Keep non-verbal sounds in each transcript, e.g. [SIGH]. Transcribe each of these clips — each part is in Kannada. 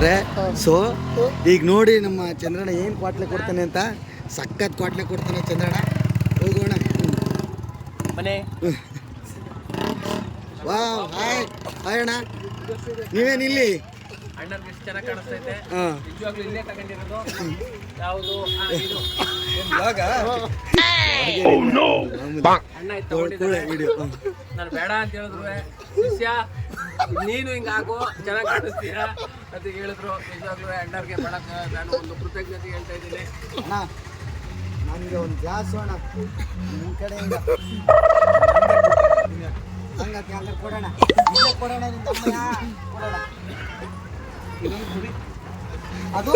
ಇದ್ದಾರೆ ಸೊ ಈಗ ನೋಡಿ ನಮ್ಮ ಚಂದ್ರಣ್ಣ ಏನು ಕ್ವಾಟ್ಲೆ ಕೊಡ್ತಾನೆ ಅಂತ. ಸಖತ್ ಕ್ವಾಟ್ಲೆ ಕೊಡ್ತಾನೆ ಚಂದ್ರಣ್ಣ. ಹೋಗೋಣ. ಮನೆ. ವಾ ಹಾಯ್. ಹಾಯ್ ಅಣ್ಣ. ನೀವೇನಿಲ್ಲಿ ಇಲ್ಲಿ? ಅಣ್ಣ ಬೇಡ ಅಂತ ಹೇಳಿದ್ರು ಶಿಷ್ಯ ನೀನು ಹಿಂಗೆ ಹಾಕು ಚೆನ್ನಾಗಿ ಕಾಣಿಸ್ತೀಯ ಅಂತ ಹೇಳಿದ್ರು ನಿಜವಾಗ್ಲೂ ಅಣ್ಣರ್ಗೆ ಬಡಕ ನಾನು ಒಂದು ಕೃತಜ್ಞತೆ ಹೇಳ್ತಾ ಇದ್ದೀನಿ. ಅಣ್ಣ ನನಗೆ ಒಂದು ಗ್ಲಾಸ್ ಅಣ್ಣ ನಿಮ್ಮ ಕಡೆಯಿಂದ. ಹಂಗಕ್ಕೆ ಹಂಗೆ ಕೊಡೋಣ. ಇಲ್ಲೇ ಕೊಡೋಣ ಕೊಡೋಣ. ಅದು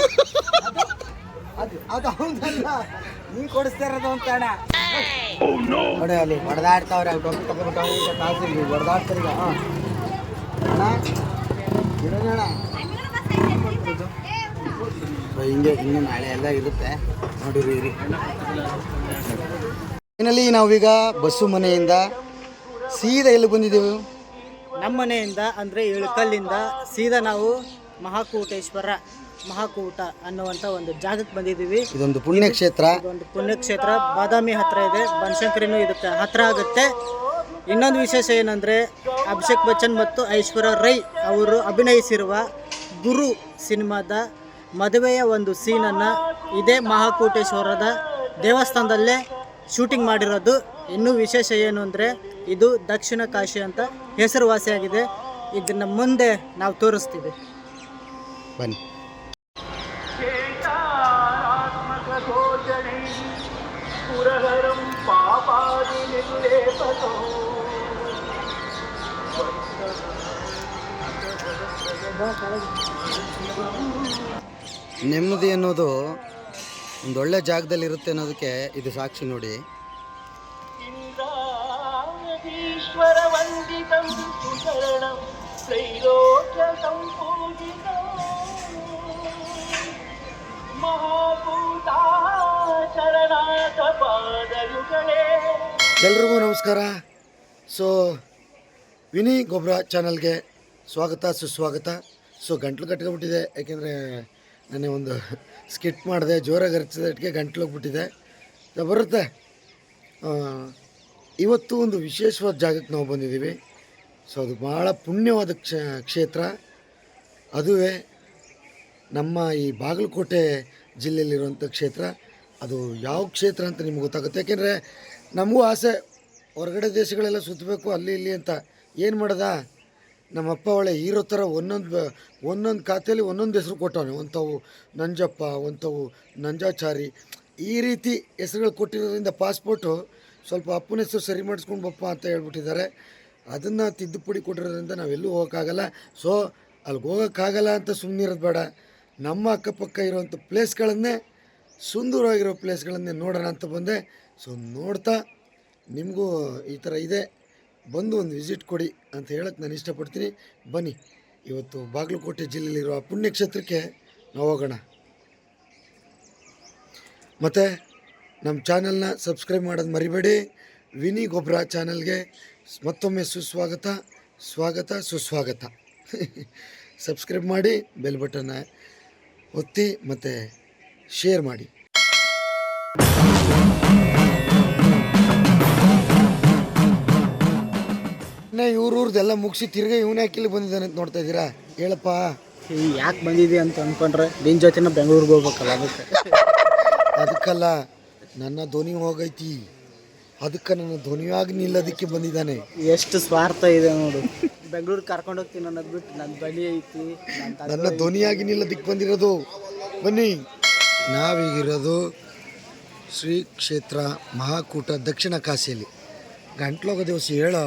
ಅದು ಅದು ನೀನು ನೀ ಕೊಡಿಸ್ತಾ ಇರೋದು ಅಂತ ಅಣ್ಣ. ನೋಡಿ ಅಲ್ಲಿ ಹೊಡೆದಾಡ್ತಾವ್ರೆ ಹೊಡೆದಾಡ್ತಾರೀಗ ತಗೊಬಿಟ್ಟು ಹೊಡೆದಾಡ್ತಾರೆ ಈಗ. ಹಾಂ ಅಣ್ಣ ಹಿಂಗೆ ಇನ್ನು ನಾಳೆ ಎಲ್ಲ ಇರುತ್ತೆ. ನೋಡಿರಿ ಇನ್ನಲ್ಲಿ ಫೈನಲಿ ನಾವೀಗ ಬಸ್ಸು ಮನೆಯಿಂದ ಸೀದಾ ಎಲ್ಲಿ ಬಂದಿದ್ದೀವಿ? ನಮ್ಮ ಮನೆಯಿಂದ ಅಂದರೆ ಇಳಕಲ್ಲಿಂದ ಸೀದಾ ನಾವು ಮಹಾಕೂಟೇಶ್ವರ ಮಹಾಕೂಟ ಅನ್ನುವಂಥ ಒಂದು ಜಾಗಕ್ಕೆ ಬಂದಿದ್ದೀವಿ. ಇದೊಂದು ಪುಣ್ಯಕ್ಷೇತ್ರ. ಒಂದು ಪುಣ್ಯಕ್ಷೇತ್ರ. ಬಾದಾಮಿ ಹತ್ರ ಇದೆ. ಬನಶಂಕರಿನೂ ಇದಕ್ಕೆ ಹತ್ರ ಆಗುತ್ತೆ. ಇನ್ನೊಂದು ವಿಶೇಷ ಏನಂದರೆ ಅಭಿಷೇಕ್ ಬಚ್ಚನ್ ಮತ್ತು ಐಶ್ವರ್ಯ ರೈ ಅವರು ಅಭಿನಯಿಸಿರುವ ಗುರು ಸಿನಿಮಾದ ಮದುವೆಯ ಒಂದು ಸೀನನ್ನು ಇದೇ ಮಹಾಕೂಟೇಶ್ವರದ ದೇವಸ್ಥಾನದಲ್ಲೇ ಶೂಟಿಂಗ್ ಮಾಡಿರೋದು. ಇನ್ನೂ ವಿಶೇಷ ಏನು ಅಂದರೆ ಇದು ದಕ್ಷಿಣ ಕಾಶಿ ಅಂತ ಹೆಸರುವಾಸಿಯಾಗಿದೆ. ಇದನ್ನು ಮುಂದೆ ನಾವು ತೋರಿಸ್ತೀವಿ. ಬನ್ನಿ. ನೆಮ್ಮದಿ ಅನ್ನೋದು ಒಂದು ಒಳ್ಳೆ ಜಾಗದಲ್ಲಿ ಇರುತ್ತೆ ಅನ್ನೋದಕ್ಕೆ ಇದು ಸಾಕ್ಷಿ ನೋಡಿ. ಮಹಾಭೂತ ಶರಣಾಥ ಪಾದಯುಗಳೇ. ಎಲ್ರಿಗೂ ನಮಸ್ಕಾರ. ಸೊ ವಿನಿ ಗೊಬ್ಬರ ಚಾನಲ್ಗೆ ಸ್ವಾಗತ, ಸುಸ್ವಾಗತ. ಸೊ ಗಂಟ್ಲು ಕಟ್ಕೊಬಿಟ್ಟಿದೆ. ಯಾಕೆಂದರೆ ನನಗೆ ಒಂದು ಸ್ಕಿಟ್ ಮಾಡಿದೆ, ಜೋರಾಗಿ ಹರಿಸಿದಟ್ಟಿಗೆ ಗಂಟ್ಲು ಹೋಗ್ಬಿಟ್ಟಿದೆ. ಬರುತ್ತೆ. ಇವತ್ತು ಒಂದು ವಿಶೇಷವಾದ ಜಾಗಕ್ಕೆ ನಾವು ಬಂದಿದ್ದೀವಿ. ಸೊ ಅದು ಭಾಳ ಪುಣ್ಯವಾದ ಕ್ಷ, ಕ್ಷೇತ್ರ. ಅದುವೇ ನಮ್ಮ ಈ ಬಾಗಲಕೋಟೆ ಜಿಲ್ಲೆಯಲ್ಲಿರುವಂಥ ಕ್ಷೇತ್ರ. ಅದು ಯಾವ ಕ್ಷೇತ್ರ ಅಂತ ನಿಮ್ಗೆ ಗೊತ್ತಾಗುತ್ತೆ. ಯಾಕೆಂದರೆ ನಮಗೂ ಆಸೆ, ಹೊರಗಡೆ ದೇಶಗಳೆಲ್ಲ ಸುತ್ತಬೇಕು, ಅಲ್ಲಿ ಇಲ್ಲಿ ಅಂತ. ಏನು ಮಾಡ್ದ? ನಮ್ಮ ಅಪ್ಪ ಒಳ್ಳೆ ಹೀರೋ ಥರ ಒಂದೊಂದು ಒಂದೊಂದು ಖಾತೆಯಲ್ಲಿ ಒಂದೊಂದು ಹೆಸರು ಕೊಟ್ಟವನು. ಒಂಥವು ನಂಜಪ್ಪ, ಒಂಥವು ನಂಜಾಚಾರಿ. ಈ ರೀತಿ ಹೆಸರುಗಳು ಕೊಟ್ಟಿರೋದ್ರಿಂದ ಪಾಸ್ಪೋರ್ಟು ಸ್ವಲ್ಪ ಅಪ್ಪನ ಹೆಸರು ಸರಿ ಮಾಡಿಸ್ಕೊಂಡು ಬಪ್ಪ ಅಂತ ಹೇಳ್ಬಿಟ್ಟಿದ್ದಾರೆ. ಅದನ್ನು ತಿದ್ದುಪಡಿ ಕೊಟ್ಟಿರೋದ್ರಿಂದ ನಾವೆಲ್ಲೂ ಹೋಗೋಕ್ಕಾಗಲ್ಲ. ಸೊ ಅಲ್ಲಿಗೆ ಹೋಗೋಕ್ಕಾಗಲ್ಲ ಅಂತ ಸುಮ್ಮನಿರೋದು ಬೇಡ. ನಮ್ಮ ಅಕ್ಕಪಕ್ಕ ಇರುವಂಥ ಪ್ಲೇಸ್ಗಳನ್ನೇ ಸುಂದರವಾಗಿರೋ ಪ್ಲೇಸ್ಗಳನ್ನೇ ನೋಡೋಣ ಅಂತ ಬಂದೆ. ಸೊ ನೋಡ್ತಾ ನಿಮಗೂ ಈ ಥರ ಇದೆ. ಬಂದು ಒಂದು ವಿಸಿಟ್ ಕೊಡಿ ಅಂತ ಹೇಳಕ್ಕೆ ನಾನು ಇಷ್ಟಪಡ್ತೀನಿ. ಬನ್ನಿ. ಇವತ್ತು ಬಾಗಲಕೋಟೆ ಜಿಲ್ಲೆಯಲ್ಲಿರುವ ಪುಣ್ಯಕ್ಷೇತ್ರಕ್ಕೆ ನಾವು ಹೋಗೋಣ. ಮತ್ತು ನಮ್ಮ ಚಾನಲ್ನ ಸಬ್ಸ್ಕ್ರೈಬ್ ಮಾಡೋದು ಮರಿಬೇಡಿ. ವಿನಿ ಗೊಬ್ಬರ ಚಾನಲ್ಗೆ ಮತ್ತೊಮ್ಮೆ ಸುಸ್ವಾಗತ, ಸ್ವಾಗತ, ಸುಸ್ವಾಗತ. [LAUGHS] ಸಬ್ಸ್ಕ್ರೈಬ್ ಮಾಡಿ, ಬೆಲ್ ಬಟನ್ನ ಒತ್ತಿ ಮತ್ತು ಶೇರ್ ಮಾಡಿ. ಇನ್ನೇ ಇವ್ರವ್ರದ್ದೆಲ್ಲ ಮುಗಿಸಿ ತಿರ್ಗಿ ಇವನೇ ಇಲ್ಲಿ ಬಂದಿದ್ದಾನೆ ಅಂತ ನೋಡ್ತಾ ಇದ್ದೀರಾ? ಹೇಳಪ್ಪ. ಯಾಕೆ ಬಂದಿದೆ ಅಂತ ಅನ್ಕೊಂಡ್ರೆ ನಿನ್ನ ಜೊತೆನ ಬೆಂಗಳೂರಿಗೆ ಹೋಗ್ಬೇಕಲ್ಲ ಅದಕ್ಕೆ. ಅದಕ್ಕಲ್ಲ ನನ್ನ ಧ್ವನಿ ಹೋಗೈತಿ. ಅದಕ್ಕೆ ನನ್ನ ಧ್ವನಿಯಾಗಿ ನಿಲ್ಲೋದಕ್ಕೆ ಬಂದಿದ್ದಾನೆ. ಎಷ್ಟು ಸ್ವಾರ್ಥ ಇದೆ ನೋಡು. ಬೆಂಗಳೂರಿಗೆ ಕರ್ಕೊಂಡು ಹೋಗ್ತೀನಿ ಅನ್ನೋದು ಬಿಟ್ಟು ನನ್ನ ಬಲಿ ಐತಿ ನನ್ನ ನನ್ನ ಧ್ವನಿಯಾಗಿ ನಿಲ್ಲೋದಕ್ಕೆ ಬಂದಿರೋದು. ಬನ್ನಿ. ನಾವೀಗಿರೋದು ಶ್ರೀ ಕ್ಷೇತ್ರ ಮಹಾಕೂಟ ದಕ್ಷಿಣ ಕಾಶಿಯಲ್ಲಿ. ಗಂಟ್ಲೋಗ ದಿವಸ ಹೇಳೋ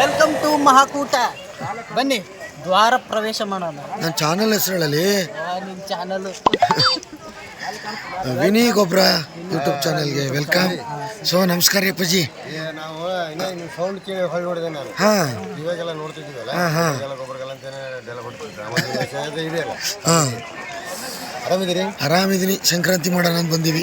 ವೆಲ್ಕಮ್ ಟು ಮಹಾಕೂಟ. ಬನ್ನಿ ದ್ವಾರ ಪ್ರವೇಶ ಮಾಡೋಣ. ನನ್ನ ಚಾನಲ್ ಹೆಸರಲ್ಲಿ ನಿಮ್ಮ ಚಾನಲ್. ವಿನಿ ಗೊಬ್ಬರ ಯೂಟ್ಯೂಬ್ ಚಾನಲ್ಗೆ ವೆಲ್ಕಮ್. ಸೊ ನಮಸ್ಕಾರ ಅಪ್ಪಾಜಿ. ನಾವು ಇನ್ನೇನು ಸೌಂಡ್ ಕೇಳಿ ಹೊಳ್ಳಿ ನೋಡಿದೆ ನಾನು. ಹಾಂ. ಇವಾಗೆಲ್ಲ ನೋಡ್ತಿದ್ದೀವಲ್ಲ? ಹಾಂ ಹಾಂ. ಎಲ್ಲ ಗೊಬ್ಬರಗಳ ಅಂತಾನೆ ಕೊಡ್ತಿದ್ರು ಆಮೇಲೆ ಇದು ಅಲ್ಲ ಹಾಂ. ಆರಾಮಿದ್ದೀರಿ? ಆರಾಮಿದ್ದೀನಿ. ಸಂಕ್ರಾಂತಿ ಮಾಡೋಣ ಅಂತ ಬಂದೀವಿ.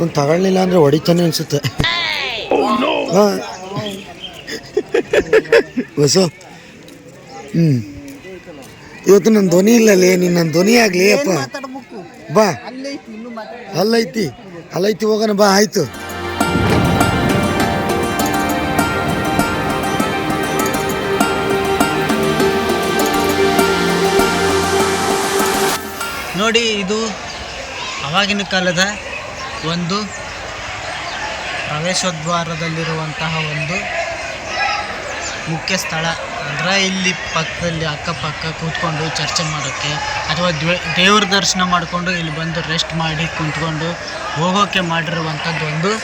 ಒಂದು ತಗೊಳ್ಳಿಲ್ಲ ಅಂದರೆ ಹೊಡಿತಾನೆ ಅನಿಸುತ್ತೆ. ಹಾಂ. ಹೊಸ. ಹ್ಞೂ ಇವತ್ತು ನನ್ನ ಧ್ವನಿ ಇಲ್ಲಲೇ, ನೀನು ನನ್ನ ಧ್ವನಿ ಆಗಲಿ, ಅಪ್ಪ. ಬಾ. ಅಲ್ಲೈತಿ. ಅಲ್ಲೈತಿ ಹೋಗೋಣ, ಬಾ, ಆಯ್ತು. ನೋಡಿ ಇದು ಅವಾಗಿನ ಕಾಲದ ಒಂದು ಪ್ರವೇಶದ್ವಾರದಲ್ಲಿರುವಂತಹ ಒಂದು ಮುಖ್ಯ ಸ್ಥಳ. ಅಂದರೆ ಇಲ್ಲಿ ಪಕ್ಕದಲ್ಲಿ ಅಕ್ಕಪಕ್ಕ ಕೂತ್ಕೊಂಡು ಚರ್ಚೆ ಮಾಡೋಕ್ಕೆ ಅಥವಾ ದ್ವೆ- ದೇವ್ರ ದರ್ಶನ ಮಾಡಿಕೊಂಡು ಇಲ್ಲಿ ಬಂದು ರೆಸ್ಟ್ ಮಾಡಿ ಕುಂತ್ಕೊಂಡು ಹೋಗೋಕ್ಕೆ ಮಾಡಿರುವಂಥದ್ದು ಒಂದು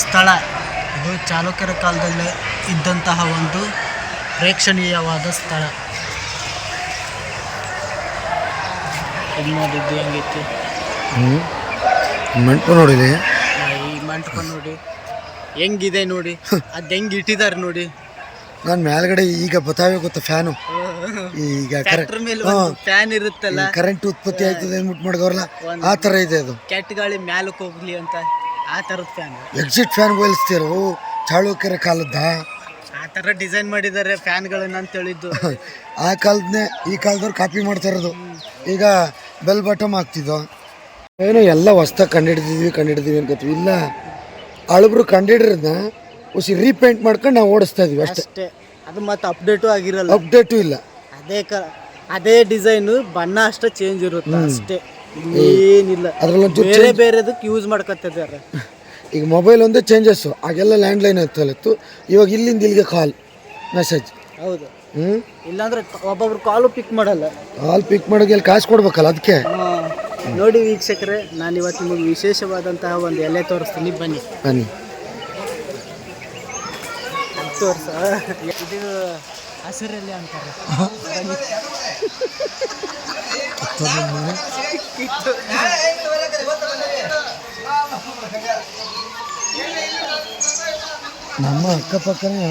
ಸ್ಥಳ. ಇದು ಚಾಲುಕ್ಯರ ಕಾಲದಲ್ಲಿ ಇದ್ದಂತಹ ಒಂದು ಪ್ರೇಕ್ಷಣೀಯವಾದ ಸ್ಥಳ. ನೋಡಿದ್ದು ಹ್ಞೂ ಮಂಟಪ ನೋಡಿದೆ. ಈ ಮಂಟಪ ನೋಡಿ. ಹೆಂಗಿದೆ ನೋಡಿ? ಅದು ಹೆಂಗ್ ಇಟ್ಟಿದ್ದಾರೆ ನೋಡಿ? ನಾನು ಮೇಲ್ಗಡೆ ಈಗ ಬತಾವೆ ಗೊತ್ತ ಫ್ಯಾನು? ಈಗ ಫ್ಯಾನ್ ಇರುತ್ತಲ್ಲ? ಕರೆಂಟ್ ಉತ್ಪತ್ತಿ ಆಯ್ತದೆ ಅಂದ್ಬಿಟ್ಟು ಮಾಡ್ಗವ್ರಲ್ಲ ಆ ಥರ ಇದೆ ಅದು. ಕೆಟ್ಟ ಗಾಳಿ ಮ್ಯಾಲಕ್ಕೆ ಹೋಗ್ಲಿ ಅಂತ ಆ ಥರದ ಫ್ಯಾನ್ ಎಕ್ಸಿಟ್ ಫ್ಯಾನ್ ಹೋಲಿಸ್ತೀರೋ? ಚಾಳುಕ್ಯರ ಕಾಲದ ಆ ಥರ ಡಿಸೈನ್ ಮಾಡಿದ್ದಾರೆ ಫ್ಯಾನ್ಗಳನ್ನ ಅಂತ ಹೇಳಿದ್ದು [LAUGHS] ಆ ಕಾಲದನ್ನೇ ಈ ಕಾಲದವ್ರು ಕಾಪಿ ಮಾಡ್ತಾ ಇರೋದು. ಈಗ ಬೆಲ್ ಬಟಮ್ ಆಗ್ತಿದ್ದೋ ಏನೋ ಎಲ್ಲ ಹೊಸ್ದಾಗಿ ಕಂಡಿಡ್ದಿದ್ವಿ ಕಂಡಿಡ್ದಿವಿ ಅನ್ಕೋತೀವಿ ಇಲ್ಲ ಅಳಬ್ರು ಕಂಡಿಡಿರೋದನ್ನ ಉಸಿ ರೀಪೇಂಟ್ ಮಾಡ್ಕೊಂಡು ನಾವು ಓಡಿಸ್ತಾ ಇದೀವಿ ಅಷ್ಟೇ. ಅಷ್ಟೇ. ಅದು ಮತ್ತೆ ಅಪ್ಡೇಟು ಆಗಿರಲ್ಲ. ಅಪ್ಡೇಟು ಇಲ್ಲ. ಅದೇ ಕ ಅದೇ ಡಿಸೈನ್ ಬಣ್ಣ ಅಷ್ಟೇ ಚೇಂಜ್ ಇರುತ್ತೆ ಅಷ್ಟೇ. ಏನಿಲ್ಲ. ಅದ್ರಲ್ಲೊಂಚೂರು ಬೇರೆ ಬೇರೆದಕ್ಕೆ ಯೂಸ್ ಮಾಡ್ಕೊತಿದ್ದಾರೆ. [LAUGHS] ಈಗ ಮೊಬೈಲ್ ಒಂದೇ ಚೇಂಜಸ್ಸು ಆಗೆಲ್ಲ ಲ್ಯಾಂಡ್ಲೈನ್ ಇತ್ತು ಇವಾಗ ಇಲ್ಲಿಂದ ಇಲ್ಲಿಗೆ ಕಾಲ್ ಮೆಸೇಜ್ ಹೌದು. ಹ್ಞೂ ಇಲ್ಲಾಂದ್ರೆ ಒಬ್ಬೊಬ್ರು ಕಾಲು ಪಿಕ್ ಮಾಡಲ್ಲ. ಕಾಲ್ ಪಿಕ್ ಮಾಡೋಕೆ ಅಲ್ಲಿ ಕಾಸು ಕೊಡ್ಬೇಕಲ್ಲ ಅದಕ್ಕೆ? ಹಾ. ನೋಡಿ ವೀಕ್ಷಕರೇ ನಾನು ಇವತ್ತು ನಿಮಗೆ ವಿಶೇಷವಾದಂತಹ ಒಂದು ಎಲೆ ತೋರಿಸ್ತೀನಿ ಬನ್ನಿ. ಬನ್ನಿ. ಅದ್ ತೋರ್ಸ. ಇದು ಹಸಿರೆಲೆ ಅಂತಾರೆ. ಬನ್ನಿ. ನಮ್ಮ ಅಕ್ಕಪಕ್ಕನೇ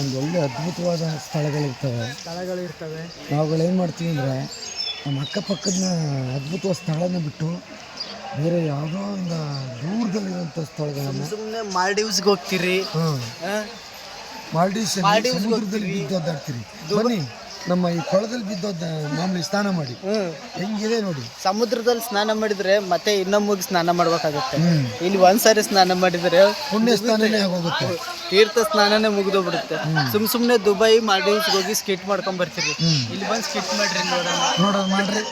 ಒಂದು ಒಳ್ಳೆ ಅದ್ಭುತವಾದ ಸ್ಥಳಗಳಿರ್ತವೆ. ಸ್ಥಳಗಳಿರ್ತವೆ. ನಾವುಗಳೇನು ಏನು ಮಾಡ್ತೀವಿ ಅಂದರೆ ನಮ್ಮ ಅಕ್ಕಪಕ್ಕದ ಅದ್ಭುತವಾದ ಸ್ಥಳನ ಬಿಟ್ಟು ಬೇರೆ ಯಾವುದೋ ಒಂದು ದೂರದಲ್ಲಿರುವಂಥ ಸ್ಥಳಗಳನ್ನು ಸುಮ್ಮನೆ ಮಾಲ್ಡೀವ್ಸ್ಗೆ ಹೋಗ್ತೀರಿ. ಹಾಂ ಮಾಲ್ಡೀವ್ಸ್ ಮಾಲ್ಡೀವ್ಸ್ ಮಾಲ್ಡೀವ್ಸ್ಗೆ ಬಿದ್ದು ಬನ್ನಿ. ನಮ್ಮ ಈ ಕೊಳದಲ್ಲಿ ಬಿದ್ದೋದ ಮಾಮೂಲಿ ಸ್ನಾನ ಮಾಡಿ. ಹೆಂಗಿದೆ ನೋಡಿ. ಸಮುದ್ರದಲ್ಲಿ ಸ್ನಾನ ಮಾಡಿದ್ರೆ ಮತ್ತೆ ಇನ್ನೊಮ್ಮಿಗೆ ಸ್ನಾನ ಮಾಡ್ಬೇಕಾಗುತ್ತೆ. ಇಲ್ಲಿ ಒಂದ್ಸಾರಿ ಸ್ನಾನ ಮಾಡಿದ್ರೆ ಪುಣ್ಯ ಸ್ನಾನನೇ ಆಗೋಗುತ್ತೆ. ತೀರ್ಥ ಸ್ನಾನನೇ ಮುಗಿದೋಗ್ಬಿಡುತ್ತೆ ಸುಮ್ ಸುಮ್ನೆ ದುಬೈ ಮಾಲ್ಡೀವ್ಸ್ ಹೋಗಿ ಸ್ಕಿಟ್ ಮಾಡ್ಕೊಂಡ್ ಬರ್ತೀವಿ. ಇಲ್ಲಿ ಬಂದು ಸ್ಕಿಟ್ ಮಾಡ್ರಿ ನೋಡೋಣ. ನೋಡೋದು ಮಾಡ್ರಿ.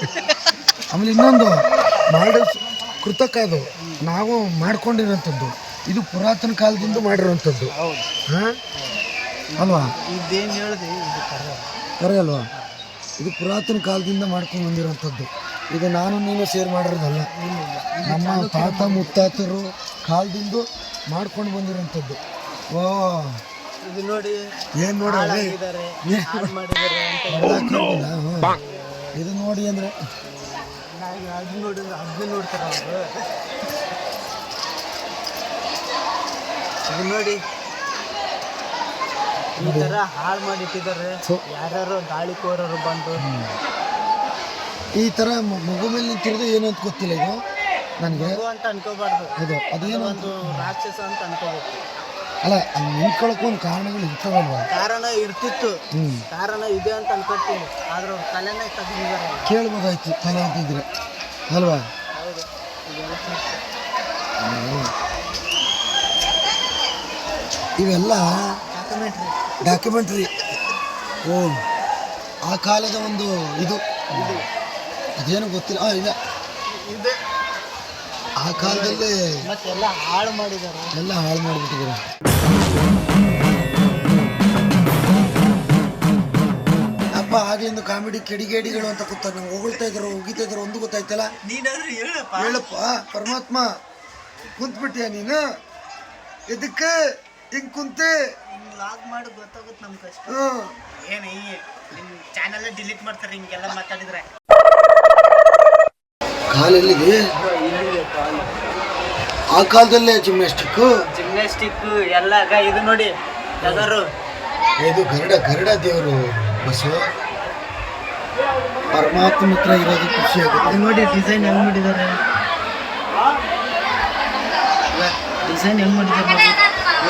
ಆಮೇಲೆ ಇನ್ನೊಂದು ಮಾಲ್ಡೀವ್ಸ್ ಕೃತಕ ಅದು. ನಾವು ಮಾಡ್ಕೊಂಡಿರೋಂಥದ್ದು. ಇದು ಪುರಾತನ ಕಾಲದಿಂದ ಮಾಡಿರುವಂಥದ್ದು ಹೌದು. ಹಾಂ? ಅಲ್ವಾ? ಇದೇನು ಹೇಳಿದೆ ಇದು ಕರೆ. ಕರೆ ಅಲ್ವಾ? ಇದು ಪುರಾತನ ಕಾಲದಿಂದ ಮಾಡ್ಕೊಂಡು ಬಂದಿರೋಂಥದ್ದು ಇದು ನಾನು ನೀನು ಸೇರ್ ಮಾಡಿರೋದಲ್ಲ. ನಮ್ಮ ತಾತ ಮುತ್ತಾತರು ಕಾಲದಿಂದ ಮಾಡ್ಕೊಂಡು ಬಂದಿರೋಂಥದ್ದು ಓ. ಇದು ನೋಡಿ ಏನು ನೋಡಿ ಇದು ನೋಡಿ ಅಂದರೆ? ಅದು ನೋಡಿ ಅದನ್ನ ನೋಡ್ತಾರೆ ಅವರು. ಇದು ನೋಡಿ ಈ ತರ ಹಾಳು ಮಾಡಿಟ್ಟಿದ್ದಾರೆ. ಯಾರ್ಯಾರು ಗಾಳಿಕೋರರು ಬಂದು. ಈ ಥರ ಮಗು ಮೇಲೆ ನಿಂತಿರೋದು ಏನು ಅಂತ ಗೊತ್ತಿಲ್ಲ ಇದು? ನನಗೆ. ಮಗು ಅಂತ ಅನ್ಕೋಬಾರ್ದು. ಇದು ಅದೇನು ಒಂದು ರಾಕ್ಷಸ ಅಂತ ಅನ್ಕೋಬೇಕು. ಅಲ್ಲ ನಿಂತ್ಕೊಳ್ಳೋಕೆ ಒಂದು ಕಾರಣಗಳು ಇರ್ತಾವಲ್ವಾ? ಕಾರಣ ಇರ್ತಿತ್ತು. ಕಾರಣ ಇದೆ ಅಂತ ಅನ್ಕೋತೀನಿ ಆದ್ರೆ ಅವ್ರ ತಲೆನೇ ತೆಗೆದಿದ್ದಾರೆ. ಕೇಳ್ಬೋದಾಯ್ತು ತಲೆ ಅಂತಿದ್ರೆ ಅಲ್ವಾ? ಹೌದು. ಇವೆಲ್ಲ ಡಾಕ್ಯುಮೆಂಟ್ರಿ ಓ ಆ ಕಾಲದ ಒಂದು ಇದು. ಅದೇನು ಗೊತ್ತಿಲ್ಲ. ಆ ಇಲ್ಲ ಇದೆ. ಆ ಕಾಲದಲ್ಲಿ ಮತ್ತೆಲ್ಲ ಹಾಳು ಮಾಡಿದ್ದಾರೆ. ಎಲ್ಲ ಹಾಳು ಮಾಡಿಬಿಟ್ಟಿದ್ದಾರೆ. ಅಪ್ಪ ಆಗ್ಲಿಂದ ಕಾಮಿಡಿ ಕಿಡಿಗೇಡಿಗಳು ಅಂತ ಕೂತಾರೆ. ನಾವು ಹೊಗಳ್ತಾ ಇದ್ರು ಉಗಿತಾ ಇದ್ರು ಒಂದು ಗೊತ್ತಾಯ್ತಲ್ಲ? ನೀನಾದ್ರೂ ಹೇಳಪ್ಪ. ಹೇಳಪ್ಪ. ಪರಮಾತ್ಮ ಕುಂತ್ಬಿಟ್ಟಿಯ ನೀನು? ಇದಕ್ಕೆ ಹಿಂಗ್ ಕುಂತೆ. ಲಾಗ್ ಮಾಡಿ ಗೊತ್ತಾಗುತ್ತೆ ನಮ್ ಕಷ್ಟ ಹ್ಮ್ ಏನ ಈ ನಿಮ್ ಚಾನೆಲ್ ಡಿಲೀಟ್ ಮಾಡ್ತಾರೆ ಹಿಂಗೆಲ್ಲ ಮಾತಾಡಿದ್ರೆ. ಕಾಲೆಲ್ಲಿದೆ ಆ ಕಾಲದಲ್ಲೇ ಜಿಮ್ನಾಸ್ಟಿಕ್ ಜಿಮ್ನಾಸ್ಟಿಕ್ ಎಲ್ಲ ಗ- ಇದು ನೋಡಿ ಯಾವ್ದಾರು ಇದು ಗರುಡ ಗರುಡ ದೇವರು ಬಸ್ಸು ಪರಮಾತ್ಮ ಹತ್ರ ಇರೋದು ಖುಷಿ ಆಗುತ್ತೆ. ನೋಡಿ ಡಿಸೈನ್ ಹೆಂಗ್ ಮಾಡಿದ್ದಾರೆ ಡಿಸೈನ್ ಹೆಂಗ್ ಮಾಡಿದ್ದಾರೆ ನೋಡಿ.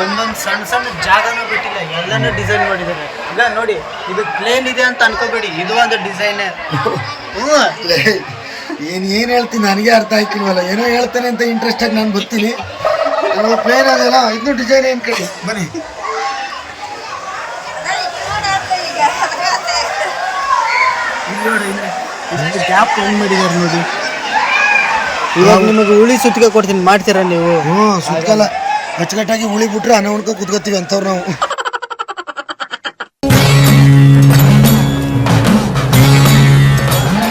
ಒಂದೊಂದು ಸಣ್ಣ ಸಣ್ಣ ಜಾಗನೂ ಬಿಟ್ಟಿಲ್ಲ ಎಲ್ಲಾನು ಡಿಸೈನ್ ಮಾಡಿದ್ದಾರೆ. ಇಲ್ಲ ನೋಡಿ ಇದು ಪ್ಲೇನ್ ಇದೆ ಅಂತ ಅನ್ಕೋಬೇಡಿ ಇದು ಒಂದು ಡಿಸೈನ್ ಹ್ಞೂ. ಏನು ಏನು ಹೇಳ್ತೀನಿ ನನಗೆ ಅರ್ಥ ಆಯ್ತಿಲ್ವಲ್ಲ? ಏನೋ ಹೇಳ್ತಾನೆ ಅಂತ ಇಂಟ್ರೆಸ್ಟ್ ಆಗಿ ನಾನು ಬರ್ತೀನಿ. ಪ್ಲೇನ್ ಅದಲ್ಲ ಇದನ್ನು ಡಿಸೈನ್ ಏನು ಕಡೆ? ಬನ್ನಿ. ನೋಡಿ ಇಷ್ಟು ಗ್ಯಾಪ್ ಹೆಂಗ್ ಮಾಡಿದ್ದಾರೆ ನೋಡಿ. ಇವಾಗ ನಿಮಗೆ ಉಳಿ ಸುತ್ತಿಗೆ ಕೊಡ್ತೀನಿ ಮಾಡ್ತೀರಾ ನೀವು? ಹ್ಞೂ ಸುತ್ತಲ್ಲ. ಅಚ್ಚುಕಟ್ಟಾಗಿ ಉಳಿ ಬಿಟ್ರೆ ಅನ್ನ ಉಣ್ಕೊ ಕುತ್ಕೋತೀವಿ ಅಂತವ್ರು ನಾವು.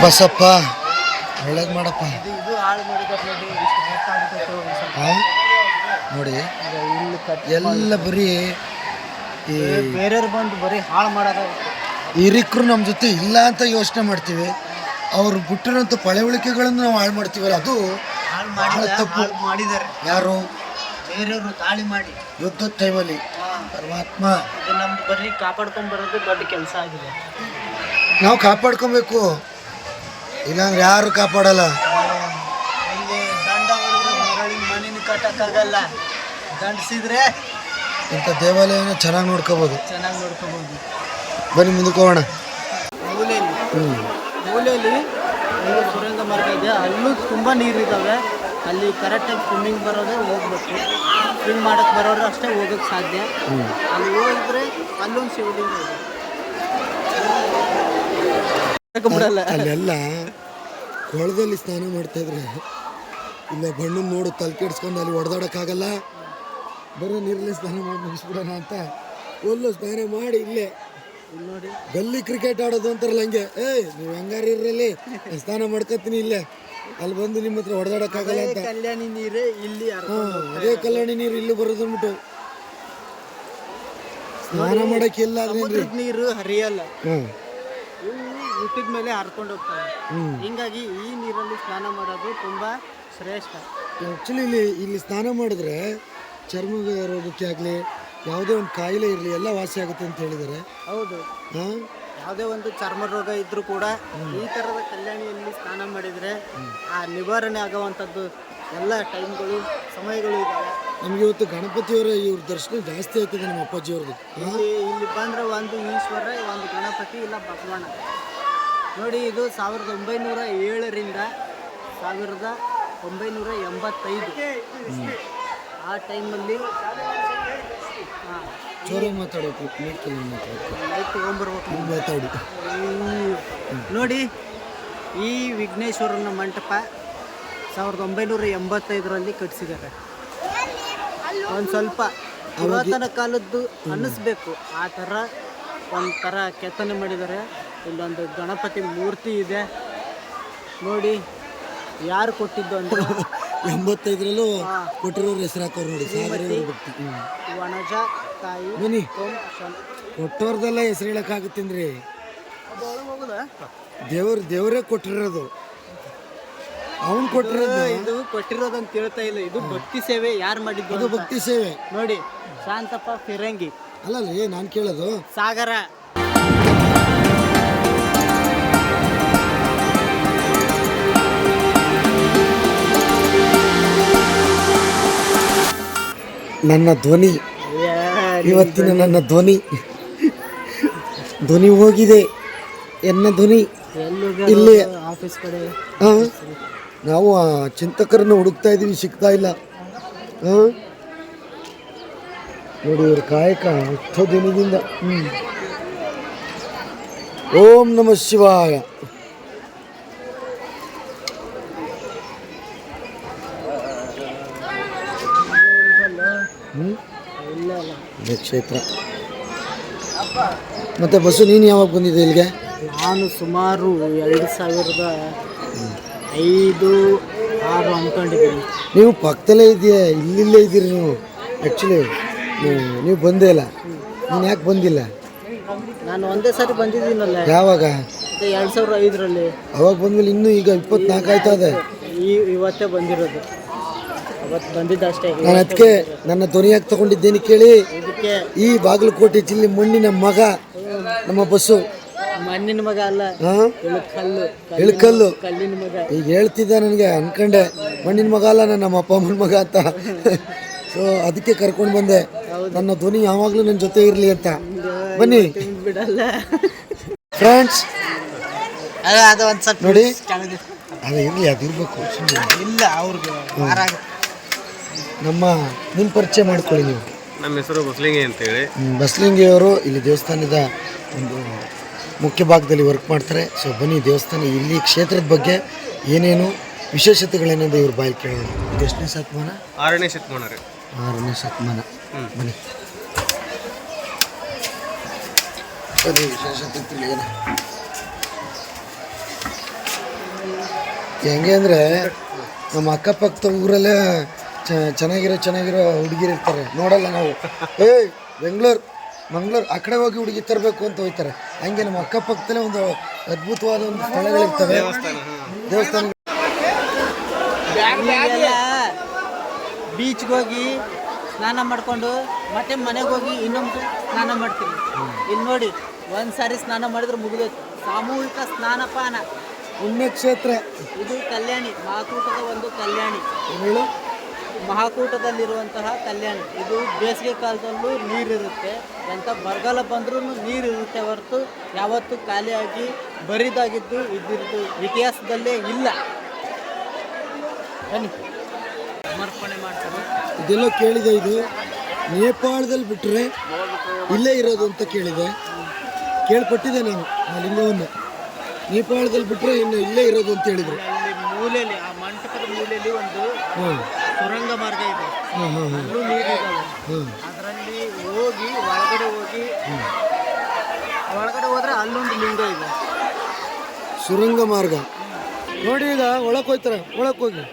ಬಸಪ್ಪ, ಒಳ್ಳೇದು ಮಾಡಪ್ಪ. ನೋಡಿ, ಎಲ್ಲ ಬರೀ ಈ ಬೇರೆಯವ್ರು ಬಂದು ಬರೀ ಹಾಳು ನಮ್ಮ ಜೊತೆ ಇಲ್ಲ ಅಂತ ಯೋಚನೆ ಮಾಡ್ತೀವಿ. ಅವ್ರು ಬಿಟ್ಟಿರೋಂಥ ಪಳೆವಳಿಕೆಗಳನ್ನು ನಾವು ಹಾಳು ಮಾಡ್ತೀವಲ್ಲ, ಅದು ತಪ್ಪು. ಮಾಡಿದ್ದಾರೆ ಯಾರು? ಬೇರೆಯವರು ದಾಳಿ ಮಾಡಿ. ಯುದ್ಧದ ಟೈಮಲ್ಲಿ ಪರಮಾತ್ಮ ಇದು ನಮ್ದು ಬರೀ ಕಾಪಾಡ್ಕೊಂಡ್ ಬರೋದು ದೊಡ್ಡ ಕೆಲಸ ಆಗಿದೆ. ನಾವು ಕಾಪಾಡ್ಕೊಬೇಕು. ಇಲ್ಲಾಂದ್ರೆ ಯಾರು ಕಾಪಾಡಲ್ಲ. ಇಲ್ಲಿ ದಂಡ ಹೊಡೆದ್ರೆ ಮರಳಿನ ಮನೇನ ಕಟ್ಟಕ್ಕಾಗಲ್ಲ. ದಂಡಿಸಿದ್ರೆ ಇಂಥ ದೇವಾಲಯನ ಚೆನ್ನಾಗಿ ನೋಡ್ಕೋಬೋದು. ಚೆನ್ನಾಗಿ ನೋಡ್ಕೋಬಹುದು ಬನ್ನಿ ಮುಂದಕ್ಕೆ ಹೋಗೋಣ. ಮೂಲೆಯಲ್ಲಿ. ಮೂಲೆಯಲ್ಲಿ ಒಂದು ಸುರಂಗ ಮಾರ್ಗ ಇದೆ. ಅಲ್ಲೂ ತುಂಬ ನೀರಿದ್ದಾವೆ ಅಲ್ಲಿ ಕರೆಕ್ಟಾಗಿ ಸ್ವಿಮ್ಮಿಂಗ್ ಬರೋದೇ ಹೋಗ್ಬೇಕು. ಸ್ವಿಮ್ ಮಾಡಕ್ಕೆ ಬರೋರು ಅಷ್ಟೇ ಹೋಗೋಕ್ಕೆ ಸಾಧ್ಯ. ಅಲ್ಲಿ ಹೋಗಿದ್ರೆ ಅಲ್ಲೊಂದು ಶಿವಲಿಂಗ ಇದೆ. ಬಿಡಲ್ಲ ಅಲ್ಲೆಲ್ಲ ಕೊಳದಲ್ಲಿ ಸ್ನಾನ ಮಾಡ್ತಾ ಇದ್ರೆ ಇಲ್ಲ ಬಣ್ಣ ನೋಡು ತಲೆ ಕೆಡ್ಸ್ಕೊಂಡು ಅಲ್ಲಿ ಹೊಡೆದಾಡಕ್ಕಾಗಲ್ಲ ಬರೋ ನೀರಲ್ಲಿ ಸ್ನಾನ ಮಾಡಿ ಮುಗಿಸ್ಬಿಡೋಣ ಅಂತ ಒಲ್ಲು ಸ್ನಾನ ಮಾಡಿ ಇಲ್ಲೇ. ನೋಡಿ ಗಲ್ಲಿ ಕ್ರಿಕೆಟ್ ಆಡೋದು ಅಂತಾರಲ್ಲ ಹಂಗೆ. ಏಯ್ ನೀವು ಹೆಂಗಾರ ಇರಲಿ ಸ್ನಾನ ಮಾಡ್ಕೊತೀನಿ ಇಲ್ಲೇ. ಅಲ್ಲಿ ಬಂದು ನಿಮ್ಮ ಹತ್ರ ಹೊಡೆದಾಡಕ್ಕಾಗಲ್ಲ ಅಂತ. ಕಲ್ಯಾಣಿ ನೀರೇ ಇಲ್ಲಿ ಹ್ಮ್, ಅದೇ ಕಲ್ಯಾಣಿ ನೀರು ಇಲ್ಲಿ ಬರೋದು ಅಂದ್ಬಿಟ್ಟು. ಸ್ನಾನ ಮಾಡಕ್ಕೆ ಇಲ್ಲ ಅದೇನ್ರಿ ಸಮುದ್ರದ ನೀರು ಹರಿಯಲ್ಲ. ಹ್ಮ್ ಇವು ಹುಟ್ಟಿದ ಮೇಲೆ ಹರ್ಕೊಂಡು ಹೋಗ್ತಾರೆ. ಹ್ಮ್. ಹಿಂಗಾಗಿ ಈ ನೀರಲ್ಲಿ ಸ್ನಾನ ಮಾಡೋದು ತುಂಬಾ ಶ್ರೇಷ್ಠ. ಆ್ಯಕ್ಚುಲಿ ಇಲ್ಲಿ ಇಲ್ಲಿ ಸ್ನಾನ ಮಾಡಿದ್ರೆ ಚರ್ಮ ರೋಗಕ್ಕೆ ಆಗಲಿ ಯಾವುದೇ ಒಂದು ಕಾಯಿಲೆ ಇರಲಿ ಎಲ್ಲ ವಾಸಿ ಆಗುತ್ತೆ ಅಂತ ಹೇಳಿದ್ದಾರೆ. ಹೌದು. ಹಾಂ? ಯಾವುದೇ ಒಂದು ಚರ್ಮ ರೋಗ ಇದ್ರೂ ಕೂಡ ಈ ಥರದ ಕಲ್ಯಾಣಿಯಲ್ಲಿ ಸ್ನಾನ ಮಾಡಿದರೆ ಆ ನಿವಾರಣೆ ಆಗುವಂಥದ್ದು ಎಲ್ಲ ಟೈಮ್ಗಳು ಸಮಯಗಳು ಇದ್ದಾವೆ. ನಮ್ಗೆ ಇವತ್ತು ಗಣಪತಿಯವರ ಇವ್ರ ದರ್ಶನ ಜಾಸ್ತಿ ಆಗ್ತದೆ ನಮ್ಮ ಅಪ್ಪಾಜಿಯವ್ರದ್ದು. ಇಲ್ಲಿ ಇಲ್ಲಿ ಬಂದರೆ ಒಂದು ಈಶ್ವರ ಒಂದು ಗಣಪತಿ ಇಲ್ಲ ಬಸವಣ್ಣ ನೋಡಿ ಇದು ಸಾವಿರದ ಒಂಬೈನೂರ ಏಳರಿಂದ ಸಾವಿರದ ಒಂಬೈನೂರ ಎಂಬತ್ತೈದು. ಆ ಟೈಮಲ್ಲಿ ಹಾಂ ಜೋರಾಗಿ ಮಾತಾಡಬೇಕು ನೀಡ್ತೀನಿ ಮಾತಾಡಬೇಕು. ಮಾತಾಡಿ. ನೋಡಿ ಈ ವಿಘ್ನೇಶ್ವರನ ಮಂಟಪ ಸಾವಿರದ ಒಂಬೈನೂರ ಎಂಬತ್ತೈದರಲ್ಲಿ ಕಟ್ಟಿಸಿದ್ದಾರೆ ಒಂದು ಸ್ವಲ್ಪ ಪುರಾತನ ಕಾಲದ್ದು ಅನ್ನಿಸ್ಬೇಕು. ಆ ಥರ ಒಂಥರ ಕೆತ್ತನೆ ಮಾಡಿದ್ದಾರೆ. ಇಲ್ಲೊಂದು ಗಣಪತಿ ಮೂರ್ತಿ ಇದೆ. ನೋಡಿ ಯಾರು ಕೊಟ್ಟಿದ್ದು ಅಂತ? ಎಂಬತ್ತೈದರಲ್ಲೂ ಕೊಟ್ಟಿರೋರು ಹೆಸರು ಹಾಕೋರು ನೋಡಿ ವನಜ ತಾಯಿ ಬನ್ನಿ. ಕೊಟ್ಟವ್ರದೆಲ್ಲ ಹೆಸರು ಹೇಳೋಕ್ಕಾಗುತ್ತೇನ್ರಿ ದೇವ್ರ ದೇವರೇ ಕೊಟ್ಟಿರೋದು. ಅವನ್ ಕೊಟ್ಟಿರೋದು. ಇದು ಕೊಟ್ಟಿರೋದಂತ ಹೇಳ್ತಾ ಇಲ್ಲ. ಇದು ಭಕ್ತಿ ಸೇವೆ ಯಾರು ಮಾಡಿದ್ದು ಅದು ಭಕ್ತಿ ಸೇವೆ. ನೋಡಿ ಶಾಂತಪ್ಪ ಫಿರಂಗಿ. ಅಲ್ಲಲ್ಲಿ ನಾನು ಕೇಳೋದು. ಸಾಗರ. ನನ್ನ ಧ್ವನಿ ಇವತ್ತಿನ ನನ್ನ ಧ್ವನಿ. ಧ್ವನಿ ಹೋಗಿದೆ. ಎನ್ನ ಧ್ವನಿ? ಇಲ್ಲಿ. ಆಫೀಸ್ ಕಡೆ? ಹಾ ನಾವು ಆ ಚಿಂತಕರನ್ನು ಹುಡುಕ್ತಾ ಇದ್ದೀವಿ ಸಿಗ್ತಾ ಇಲ್ಲ. ಆ? ನೋಡಿ ಇವ್ರ ಕಾಯಕ ಎಷ್ಟೋ ದಿನದಿಂದ. ಓಂ ನಮಃ ಶಿವಾಯ ಹ್ಮ್? ಇಲ್ಲ ಇಲ್ಲ ಇದೇ ಕ್ಷೇತ್ರ. ಮತ್ತೆ ಬಸ್ಸು ನೀನು ಯಾವಾಗ ಬಂದಿದ್ದೆ ಇಲ್ಲಿಗೆ? ನಾನು ಸುಮಾರು ಎರಡು ಸಾವಿರದ ಐದು ಆರು ಅಂದ್ಕೊಂಡಿದ್ದೀನಿ. ನೀವು ಪಕ್ಕದಲ್ಲೇ ಇದೆಯಾ ಇಲ್ಲಿಲ್ಲೇ ಇದ್ದೀರಿ ನೀವು. ಆ್ಯಕ್ಚುಲಿ ನೀವು ಬಂದೇ ಇಲ್ಲ. ನೀನು ಯಾಕೆ ಬಂದಿಲ್ಲ? ನಾನು ಒಂದೇ ಸಾರಿ ಬಂದಿದ್ದೀನಲ್ಲ. ಯಾವಾಗ? ಎರಡು ಸಾವಿರದ ಐದರಲ್ಲಿ. ಅವಾಗ ಬಂದ್ಮೇಲೆ ಇನ್ನೂ ಈಗ ಇಪ್ಪತ್ನಾಲ್ಕು ಆಯ್ತದೆ ಈ ಇವತ್ತೇ ಬಂದಿರೋದು. ಅವತ್ತು ಬಂದಿದ್ದಷ್ಟೇ ನಾನು ಅದಕ್ಕೆ ನನ್ನ ಧ್ವನಿಯಾಗಿ ತಗೊಂಡಿದ್ದೇನೆ ಕೇಳಿ. ಇದಕ್ಕೆ ಈ ಬಾಗಲಕೋಟೆ ಜಿಲ್ಲೆ ಮಣ್ಣಿನ ಮಗ ನಮ್ಮ ಬಸ್ಸು ಮಣ್ಣಿನ ಮಗ ಅಲ್ಲ ಹಾಂ? ಕಲ್ಲು ಇಳ್ಕಲ್ಲು ಕಲ್ಲಿನ ಮಗ. ಈಗ ಹೇಳ್ತಿದ್ದ ನನಗೆ ಅನ್ಕಂಡೆ ಮಣ್ಣಿನ ಮಗ ಅಲ್ಲ ನನ್ನ ನಮ್ಮ ಅಪ್ಪ ಅಮ್ಮನ ಮಗ ಅಂತ. ಸೊ ಅದಕ್ಕೆ ಕರ್ಕೊಂಡು ಬಂದೆ. ನನ್ನ ಧ್ವನಿ ಯಾವಾಗಲೂ ನನ್ನ ಜೊತೆ ಇರಲಿ ಅಂತ. ಬನ್ನಿ. ಬಿಡಲ್ಲ. ಫ್ರೆಂಡ್ಸ್ ಅದ ಅದು ಒಂದ್ ಸ್ವಲ್ಪ ನೋಡಿ. ಅದು ಇರಲಿ ಅದಿರ್ಬೇಕು ಸುಮ್ಮನೆ ಇಲ್ಲ ಅವ್ರಿಗೆ ನಮ್ಮ ನಿಮ್ಮ ಪರಿಚಯ ಮಾಡ್ಕೊಳ್ಳಿ ನೀವು. ನಮ್ಮ ಹೆಸರು ಬಸ್ಲಿಂಗಿ ಅಂತೇಳಿ. ಹೇಳಿ ಬಸ್ಲಿಂಗಿ ಅವರು ಇಲ್ಲಿ ದೇವಸ್ಥಾನದ ಒಂದು ಮುಖ್ಯ ಭಾಗದಲ್ಲಿ ವರ್ಕ್ ಮಾಡ್ತಾರೆ. ಸೊ ಬನ್ನಿ ದೇವಸ್ಥಾನ ಇಲ್ಲಿ ಕ್ಷೇತ್ರದ ಬಗ್ಗೆ ಏನೇನು ವಿಶೇಷತೆಗಳೇನಿದೆ ಇವ್ರ ಬಾಯಿ ಕೇಳೋಣ. ಇದು ಎಷ್ಟನೇ ಶತಮಾನ? ಆರನೇ ಶತಮಾನ ರೀ. ಆರನೇ ಶತಮಾನ. ಬನ್ನಿ. ಬನ್ನಿ ವಿಶೇಷತೆ ತಿಳಿಯೋಣ. ಹೆಂಗೆ ಅಂದರೆ ನಮ್ಮ ಅಕ್ಕಪಕ್ಕದ ಊರಲ್ಲೇ ಚೆನ್ನಾಗಿರೋ ಚೆನ್ನಾಗಿರೋ ಹುಡುಗಿರು ಇರ್ತಾರೆ. ನೋಡಲ್ಲ ನಾವು. ಏಯ್ ಬೆಂಗಳೂರು ಮಂಗ್ಳೂರು ಆ ಕಡೆ ಹೋಗಿ ಹುಡುಗಿ ತರಬೇಕು ಅಂತ ಹೋಗ್ತಾರೆ ಹಂಗೆ ನಮ್ಮ ಅಕ್ಕಪಕ್ಕದಲ್ಲೇ ಒಂದು ಅದ್ಭುತವಾದ ಒಂದು ಸ್ಥಳಗಳಿರ್ತವೆ. ದೇವಸ್ಥಾನ ಬೀಚ್ಗೆ ಹೋಗಿ ಸ್ನಾನ ಮಾಡಿಕೊಂಡು ಮತ್ತೆ ಮನೆಗೆ ಹೋಗಿ ಇನ್ನೊಂದು ಸ್ನಾನ ಮಾಡ್ತೀವಿ ಇಲ್ಲಿ ನೋಡಿ ಒಂದು ಸಾರಿ ಸ್ನಾನ ಮಾಡಿದ್ರೆ ಮುಗಿದೋಯ್ತು. ಸಾಮೂಹಿಕ ಸ್ನಾನಪಾನ. ಪುಣ್ಯಕ್ಷೇತ್ರ. ಇದು ಕಲ್ಯಾಣಿ ಮಾತೃಕದ ಒಂದು ಕಲ್ಯಾಣಿ. ಮಹಾಕೂಟದಲ್ಲಿರುವಂತಹ ಕಲ್ಯಾಣ. ಇದು ಬೇಸಿಗೆ ಕಾಲದಲ್ಲೂ ನೀರಿರುತ್ತೆ. ಎಂಥ ಬರಗಾಲ ಬಂದ್ರೂ ನೀರಿರುತ್ತೆ ಹೊರತು. ಯಾವತ್ತೂ ಖಾಲಿಯಾಗಿ ಬರಿದಾಗಿದ್ದು ಇದ್ದಿದ್ದು ಇತಿಹಾಸದಲ್ಲೇ ಇಲ್ಲ. ಬನ್ನಿ. ಸಮರ್ಪಣೆ ಮಾಡ್ತಾರೆ ಇದೆಲ್ಲ ಕೇಳಿದೆ ಇದು. ನೇಪಾಳದಲ್ಲಿ ಬಿಟ್ಟರೆ ಇಲ್ಲೇ ಇರೋದು ಅಂತ ಕೇಳಿದೆ. ಕೇಳ್ಪಟ್ಟಿದೆ ನಾನು ಆ ಲಿಂಗವನ್ನು ನೇಪಾಳದಲ್ಲಿ ಬಿಟ್ಟರೆ ಇನ್ನು ಇಲ್ಲೇ ಇರೋದು ಅಂತ ಹೇಳಿದರು. ಮೂಲೆಯಲ್ಲಿ ಆ ಮಂಟಪದ ಮೂಲೆಯಲ್ಲಿ ಒಂದು ಸುರಂಗ ಮಾರ್ಗ ಇದೆ. ಅಲ್ಲೂ ನೀರಿದ್ದಾವೆ ಅದರಲ್ಲಿ ಹೋಗಿ ಒಳಗಡೆ ಹೋಗಿ ಒಳಗಡೆ ಹೋದ್ರೆ ಅಲ್ಲೊಂದು ಲಿಂಗ ಇದೆ. ಸುರಂಗ ಮಾರ್ಗ. ನೋಡಿ ಈಗ ಒಳಕ್ಕೆ ಹೋಯ್ತಾರೆ ಒಳಕ್ಕೆ ಹೋಗಿ.